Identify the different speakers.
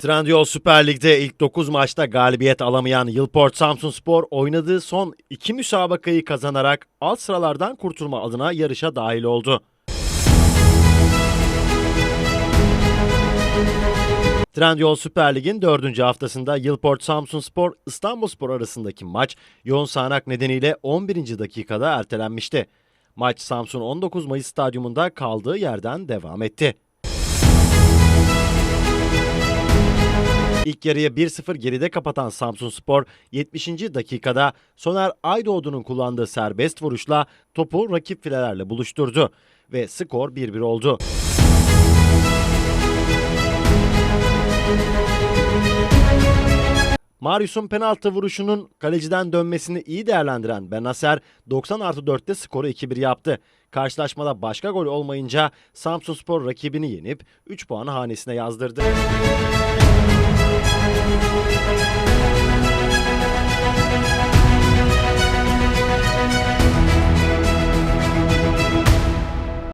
Speaker 1: Trendyol Süper Lig'de ilk 9 maçta galibiyet alamayan Yılport Samsunspor oynadığı son iki müsabakayı kazanarak alt sıralardan kurtulma adına yarışa dahil oldu. Trendyol Süper Lig'in 4. haftasında Yılport Samsunspor İstanbulspor arasındaki maç yoğun sağanak nedeniyle 11. dakikada ertelenmişti. Maç Samsun 19 Mayıs stadyumunda kaldığı yerden devam etti. İlk yarıyı 1-0 geride kapatan Samsunspor 70. dakikada Soner Aydoğdu'nun kullandığı serbest vuruşla topu rakip filelerle buluşturdu ve skor 1-1 oldu. Marius'un penaltı vuruşunun kaleciden dönmesini iyi değerlendiren Benacer 90 artı 4'te skoru 2-1 yaptı. Karşılaşmada başka gol olmayınca Samsunspor rakibini yenip 3 puanı hanesine yazdırdı.